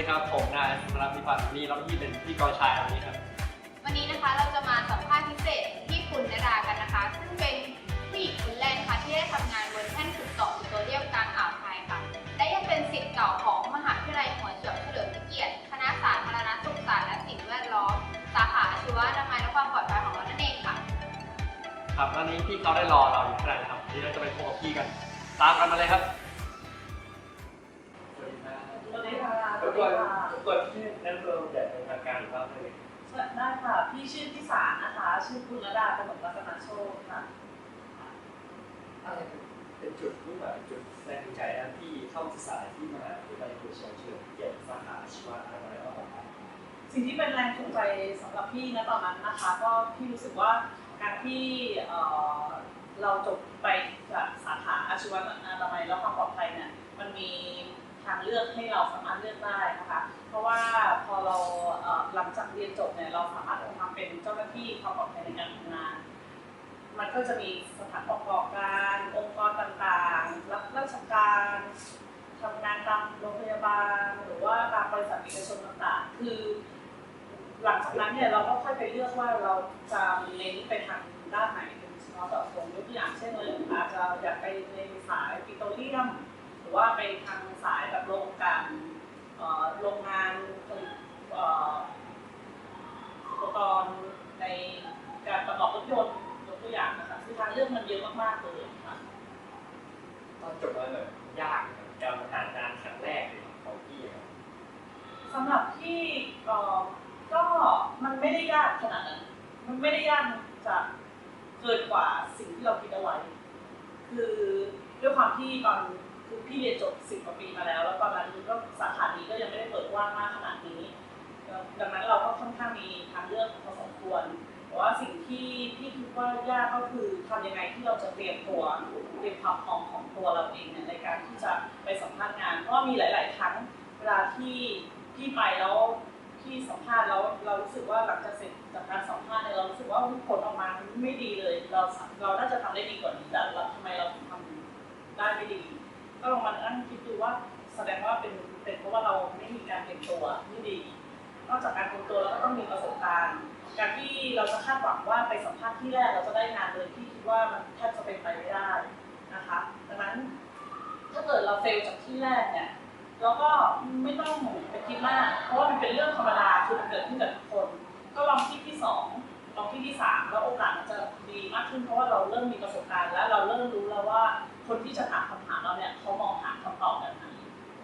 ดีครับผมนายธนพิพัฒน์นี่รับที่เป็นพธี่กรชายวันนี้ครับ วันนี้นะคะเราจะมาสัมภาษณ์พิเศษที่คุณนดากันนะคะ ซึ่งเป็นผู้หญิงคนแรกนะคะที่ได้ทำงานบนแท่นขุดเจาะปิโตรเลียมกลางอ่าวไทยค่ะ และยังเป็นศิษย์เก่าของมหาวิทยาลัยหัวเฉียวเฉลิมพระเกียรติ คณะสาธารณสุขศาสตร์และสิ่งแวดล้อม สาขาชีวะอนามัยและความปลอดภัยของเรานั่นเองค่ะ ครับตอนนี้พี่เขาได้รอเราอยู่ข้างในนะครับเดี๋ยวเราจะไปพบกับพี่กัน ตามกันมาเลยครับ ค่ะทุกคนทุกคนที่แนะนำตัวอย่างเป็นทางการหรือเปล่าเลยได้ค่ะ พี่ชื่อพิสารนะคะ ชื่อคุณระดาขนมรัตนโชคค่ะอะไรเป็นจุดมุ่งหมายจุดแรงจูงใจนะที่เข้าศึกษาที่มหาวิทยาลัยเฉียวเฉลิมพระเกียรติสาขาชีวะอนามัยและความปลอดภัยสิ่งที่เป็นแรงจูงใจสำหรับพี่นะตอนนั้นนะคะ ก็พี่รู้สึกว่าการที่เราจบไปจากสาขาอาชีวะอนามัยและความปลอดภัยเนี่ยมันมีางเลือกให้เราสามารถเลือกได้นะคะ เพราะว่าพอเราหลังจากเรียนจบเนี่ยเราสามารถทำเป็นเจ้าหน้าที่ความปลอดภัยในการทำงาน มันก็จะมีสถานประกอบการองค์กรต่างๆ รับราชการทำงานตามโรงพยาบาล หรือว่าตามบริษัทเอกชนต่างๆ คือหลังจากนั้นเนี่ยเราก็ค่อยไปเลือกว่าเราจะเน้นไปทางด้านไหนเป็นเฉพาะเจาะจงยกตัวอย่างเช่นเลยอาจจะอยากไปในสายปิโตรเลียม รือว่าไปทางสายแบบโรงกลั่นเอ่อโรงงานผลิตเอ่ออุปกรณ์ในการประกอบรถยนต์ยกตัวอย่างนะคะคือทางเลือกมันเยอะมากๆเลยค่ะตอนจบมาแบบยากนะครับการหางานครั้งแรกเลยของพี่ครับสำหรับที่เอ่อก็มันไม่ได้ยากขนาดนั้นมันไม่ได้ยากจะเกินกว่าสิ่งที่เราคิดเอาไว้คือด้วยความที่ตอน คือพี่เรียนจบสิบกว่าปีมาแล้ว แล้วตอนนั้นก็สาขานี้ก็ยังไม่ได้เปิดกว้างมากขนาดนี้ ดังนั้นเราก็ค่อนข้างมีทางเลือกพอสมควรแต่ว่าสิ่งที่พี่คิดว่ายากก็คือทำยังไงที่เราจะเตรียมตัวเตรียมความพร้อมของตัวเราเองในการที่จะไปสัมภาษณ์งาน เพราะว่ามีหลาย ๆ ครั้งเวลาที่พี่ไปแล้วที่สัมภาษณ์แล้วเรารู้สึกว่าหลังจากเสร็จจากการสัมภาษณ์เนี่ยเรารู้สึกว่าผลออกมาไม่ดีเลย เราเราน่าจะทำได้ดีกว่านี้แต่ทำไมเราถึงทำได้ไม่ดี ก็ลองมานั่งคิดดูว่าแสดงว่าเป็นเป็นเพราะว่าเราไม่มีการเตรียมตัวที่ดี นอกจากการเตรียมตัวแล้วก็ต้องมีประสบการณ์ การที่เราจะคาดหวังว่าไปสัมภาษณ์ที่แรกเราจะได้งานเลยที่คิดว่ามันแทบจะเป็นไปไม่ได้นะคะดังนั้นถ้าเกิดเราเฟลจากที่แรกเนี่ยเราก็ไม่ต้องไปคิดมากเพราะว่ามันเป็นเรื่องธรรมดาคือมันเกิดขึ้นกับทุกคน ก็ลองที่ที่สองลองที่ที่สามแล้วโอกาสมันจะดีมากขึ้นเพราะว่าเราเริ่มมีประสบการณ์ แล้วเราเริ่มรู้แล้วว่าคนที่จะถามคำถาม เราเนี่ยเขามองหาคำตอบแบบไหน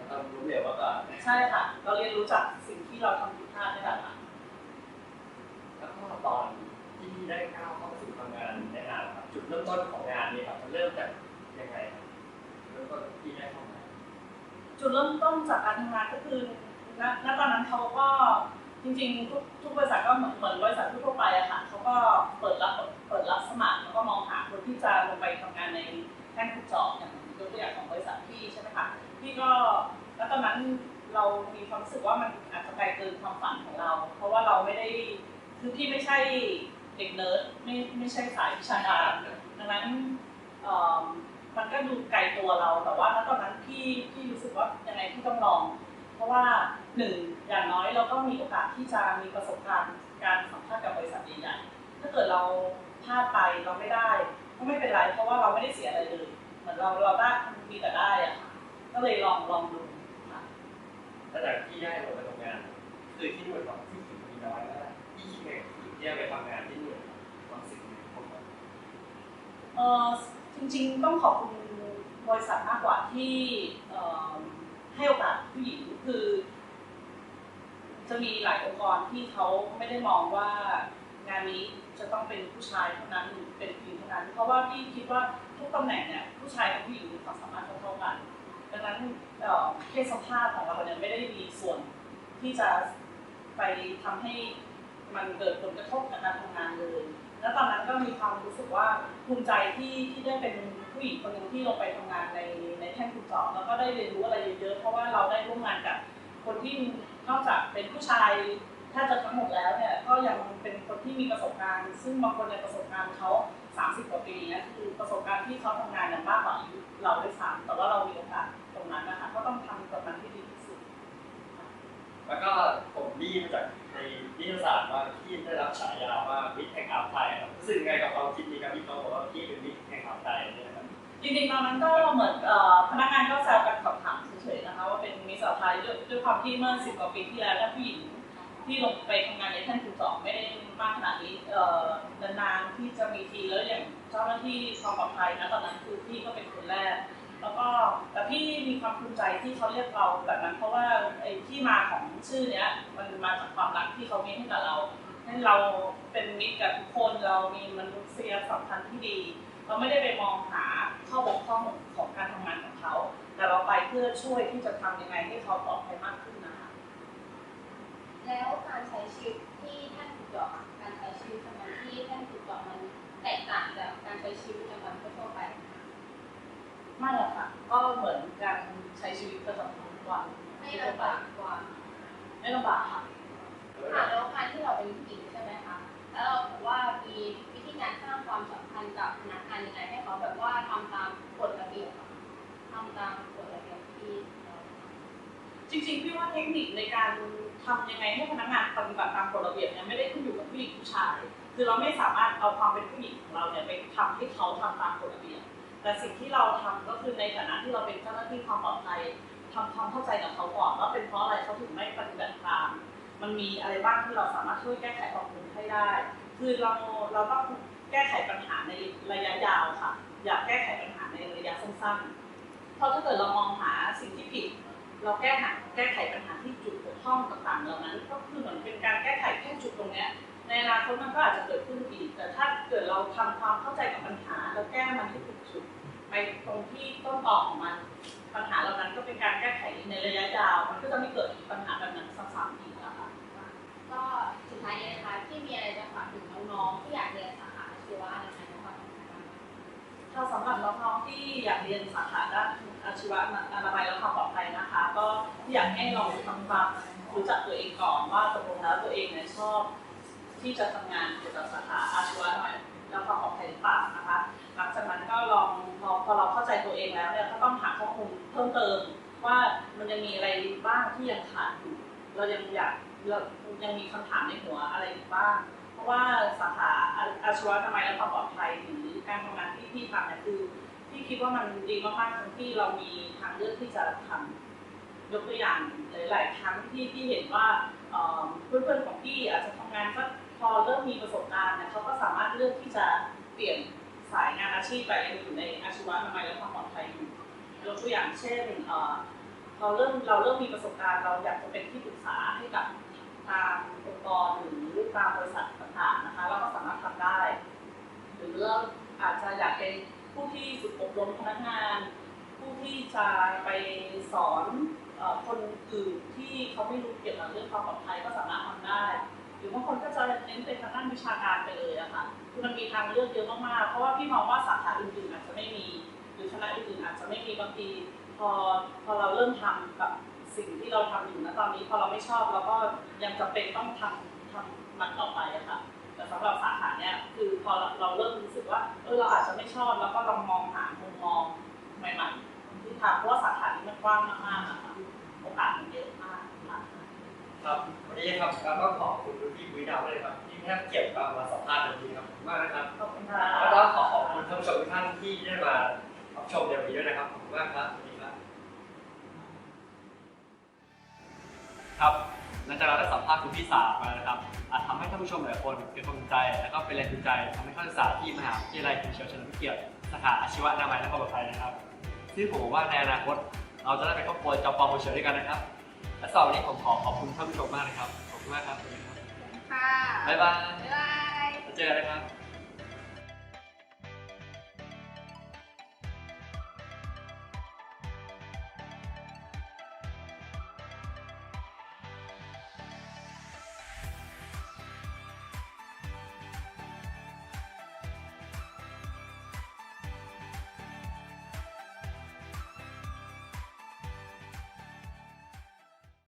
เรารู้เลยว่าก็ใช่ค่ะ เราเรียนรู้จากสิ่งที่เราทำผิดพลาดนี่แหละค่ะแล้วก็ตอนที่พี่ได้ก้าวเข้าสู่ทำงานในงานครับจุดเริ่มต้นของงานนี่ครับมันเริ่มจากยังไงครับเริ่มต้นที่ได้เข้ามาจุดเริ่มต้นจากการทำงานก็คือณณตอนนั้นเขาก็จริงๆทุกทุกบริษัทก็เหมือนเหมือนบริษัททั่วไปอะค่ะเขาก็เปิดรับเปิดรับสมัครแล้วก็มองหาคนที่จะ พี่ก็ณตอนนั้นเรามีความรู้สึกว่ามันอาจจะไกลเกินความฝันของเรา เพราะว่าเราไม่ได้คือพี่ไม่ใช่เด็กเนิร์ดไม่ไม่ใช่สายวิชาการดังนั้นมันก็ดูไกลตัวเราแต่ว่าณตอนนั้นพี่พี่รู้สึกว่ายังไงพี่ต้องลอง เพราะว่าหนึ่งอย่างน้อยเราก็มีโอกาสที่จะมีประสบการณ์การสัมภาษณ์กับบริษัทใหญ่ๆถ้าเกิดเราพลาดไปเราไม่ได้ก็ไม่เป็นไร เพราะว่าเราไม่ได้เสียอะไรเลย เหมือนเราเราได้มีแต่ได้อะ ก็เลยลองลองดูตั้งแต่ที่ได้ลงไปทำงานคือที่นู่นของที่หญิงมีน้อยแล้วที่คิดไงกับที่ได้ไปทำงานที่นู่นความรู้สึกยังไงบ้างครับเออจริงๆต้องขอบคุณบริษัทมากกว่าที่เอ่อให้โอกาสผู้หญิงคือ จะมีหลายองค์กรที่เขาไม่ได้มองว่างานนี้จะต้องเป็นผู้ชายเท่านั้นหรือเป็นผู้หญิงเท่านั้น เพราะว่าพี่คิดว่าทุกตำแหน่งเนี่ยผู้ชายกับผู้หญิงมีความสามารถเท่าๆกัน ดังนั้นเพศสภาพของเราเนี่ยไม่ได้มีส่วนที่จะไปทำให้มันเกิดผลกระทบกับการทำงานเลย แล้วตอนนั้นก็มีความรู้สึกว่าภูมิใจที่ที่ได้เป็นผู้หญิงคนหนึ่งที่ลงไปทำงานในในแท่นขุดเจาะแล้วก็ได้เรียนรู้อะไรเยอะๆเพราะว่าเราได้ร่วมงานกับคนที่นอกจากเป็นผู้ชายแทบจะทั้งหมดแล้วเนี่ยก็ยังเป็นคนที่มีประสบการณ์ ซึ่งบางคนในประสบการณ์เขา 30 กว่าปีนี่ยคือประสบการณ์ที่เขาทำงานเนี่ยมากกว่าอายุเราด้วยซ้ำแต่ว่าเรามีโอกาสตรงนั้นนะคะก็ต้องทำกับมันให้ดีที่สุด แล้วก็ผมได้ยินมาจากในนิตยสารว่าพี่ได้รับฉายาว่ามิตรแห่งอ่าวไทยครับรู้สึกยังไงกับความคิดนี้ครับพี่เขาบอกว่าพี่เป็นมิตรแห่งอ่าวไทยเนี่ยนะครับจริงๆตอนนั้นก็เหมือนพนักงานก็แซวกันขำๆเฉยๆนะคะว่าเป็นมิสาวไทยด้วยด้วยความที่เมื่อสิบกว่าปีที่แล้วผู้หญิงที่ลงไปทำงานในท่านขุดเจาะไม่ได้มากขนาดนี้เอ่อนานๆที่จะมีทีแล้วอย่างเจ้าหน้าที่ความปลอดภัยนะตอนนั้นคือพี่ก็เป็นคนแรก แล้วก็แต่พี่มีความภูมิใจที่เขาเรียกเราแบบนั้น เพราะว่าไอ้ที่มาของชื่อเนี้ย มันมาจากความรักที่เขามีให้กับเราให้เราเป็นมิตรกับทุกคนเรามีมนุษยสัมพันธ์ที่ดี เราไม่ได้ไปมองหาข้อบกพร่องของการทำงานของเขา แต่เราไปเพื่อช่วยที่จะทำยังไงให้เขาปลอดภัยมากขึ้นนะคะแล้วการใช้ชีวิตที่ท่านขุดเจาะค่ะการใช้ชีวิตประจำวันที่ท่านขุดเจาะมันแตกต่างจากการใช้ชีวิตประจำวันทั่วๆ ไปไม่หรอกค่ะ ก็เหมือนการใช้ชีวิตประจำวันทุกวันไม่ลำบากกว่า ไม่ลำบากค่ะค่ะแล้วการที่เราเป็นผู้หญิงใช่ไหมคะ แล้วเราบอกว่ามีวิธีการสร้างความสัมพันธ์กับพนักงานยังไงให้เขาแบบว่าทำตามกฎระเบียบอะทำตามกฎระเบียบที่เราจริงๆพี่ว่าเทคนิคในการทำยังไงให้พนักงานปฏิบัติตามกฎระเบียบเนี่ยไม่ได้ขึ้นอยู่กับผู้หญิงผู้ชาย คือเราไม่สามารถเอาความเป็นผู้หญิงของเราเนี่ยไปทำให้เขาทำตามกฎระเบียบ แต่สิ่งที่เราทำก็คือในฐานะที่เราเป็นเจ้าหน้าที่ความปลอดภัยทำความเข้าใจกับเขาก่อนว่าเป็นเพราะอะไรเขาถึงไม่ปฏิบัติตาม มันมีอะไรบ้างที่เราสามารถช่วยแก้ไขปรับปรุงให้ได้ คือเราเราต้องแก้ไขปัญหาในระยะยาวค่ะ อยากแก้ไขปัญหาในระยะสั้นๆ เพราะถ้าเกิดเรามองหาสิ่งที่ผิด เราแก้หาแก้ไขปัญหาที่จุดบกพร่องต่างๆ เหล่านั้น ก็คือเหมือนเป็นการแก้ไขแค่จุดตรงนี้ในอนาคตมันก็อาจจะเกิดขึ้นอีก แต่ถ้าเกิดเราทำความเข้าใจกับปัญหาแล้วแก้มันให้ถูก ไปตรงที่ต้นตอของมัน ปัญหาเหล่านั้นก็เป็นการแก้ไขในระยะยาว มันก็จะไม่เกิดปัญหาแบบนั้นซ้ำๆอีกแล้วค่ะก็สุดท้ายนี้นะคะที่มีอะไรจะฝากถึงน้องๆที่อยากเรียนสาขาอาชีวะอะไรในความสำคัญบ้างถ้าสำหรับน้องๆที่อยากเรียนสาขาด้านอาชีวะอนามัยและความปลอดภัยนะคะ ก็อยากให้ลองทำความรู้จักตัวเองก่อนว่าตกลงแล้วตัวเองเนี่ยชอบที่จะทำงานเกี่ยวกับสาขาอาชีวะหน่อยแล้วความปลอดภัยหรือเปล่า องแล้วเนี่ยก็ต้องหาข้อมูลเพิ่มเติม ว่ามันยังมีอะไรบ้างที่ยังขาดอยู่ เรายังอยากเรายังมีคำถามในหัวอะไรอีกบ้าง เพราะว่าสาขาอาชีวะทำไมและความปลอดภัยหรือการทำงานที่พี่ทำเนี่ยคือพี่คิดว่ามันดีมากๆตรงที่เรามีทางเลือกที่จะทำยกตัวอย่างหลาย ๆ ครั้งที่พี่เห็นว่าเพื่อนๆของพี่อาจจะทำงานก็พอเริ่มมีประสบการณ์เนี่ยเขาก็สามารถเลือกที่จะเปลี่ยน สายงานอาชีพไปอยู่ในอาชีวะทำไมและความปลอดภัยอยู่ยกตัวอย่างเช่นเราเริ่มเราเริ่มมีประสบการณ์เราอยากจะเป็นที่ปรึกษาให้กับทางองค์กรหรือตามบริษัทต่างๆนะคะเราก็สามารถทำได้ หรือเราอาจจะอยากเป็นผู้ที่ฝึกอบรมพนักงาน ผู้ที่จะไปสอนอคนอื่นที่เขาไม่รู้เกี่ยวกับเรื่องความปลอดภัยก็สามารถทำได้ หรือบางคนก็จะเน้นเป็นทางด้านวิชาการไปเลยอะค่ะ คือมันมีทางเลือกเยอะมากๆ เพราะว่าพี่มองว่าสาขาอื่นๆอาจจะไม่มี หรือคณะอื่นๆอาจจะไม่มีบางทีพอพอเราเริ่มทำกับสิ่งที่เราทำอยู่นะตอนนี้พอเราไม่ชอบเราก็ยังจำเป็นต้องทำทำมันต่อไปอะค่ะแต่สำหรับสาขาเนี้ยคือพอเราเราเริ่มรู้สึกว่าเออเราอาจจะไม่ชอบแล้วก็ลองมองหามุมมองใหม่ๆที่ทำเพราะว่าสาขานี้มันกว้างมากๆอะค่ะโอกาสมันเยอะมากครับวันนี้ครับก็ขอบคุณคุณพี่บุ้ยดาวเลยครับ ให้เกียรติมาสัมภาษณ์ในวันนี้ครับขอบคุณมากนะครับขอบคุณค่ะแล้วก็ขอขอบคุณท่านผู้ชมทุกท่านที่ได้มารับชมในวันนี้ด้วยนะครับขอบคุณมากครับสวัสดีครับครับหลังจากเราได้สัมภาษณ์คุณพี่สาวมานะครับอาจทำให้ท่านผู้ชมหลายคนเกิดความสนใจ และก็เป็นแรงจูงใจทำให้เข้าศึกษาที่มหาวิทยาลัยกรุงเชียวเฉลิมพระเกียรติสาขาอาชีวะนามัยและความปลอดภัยนะครับ ซึ่งผมหวังว่าในอนาคต เราจะได้เป็นครอบครัวจอปอมูเชียวด้วยกันนะครับและสำหรับวันนี้ผมขอขอบคุณท่านผู้ชมมากนะครับขอบคุณมากครับสวัสดี ครับค่ะ บ๊ายบาย บ๊ายบายแล้วเจอกันนะครับ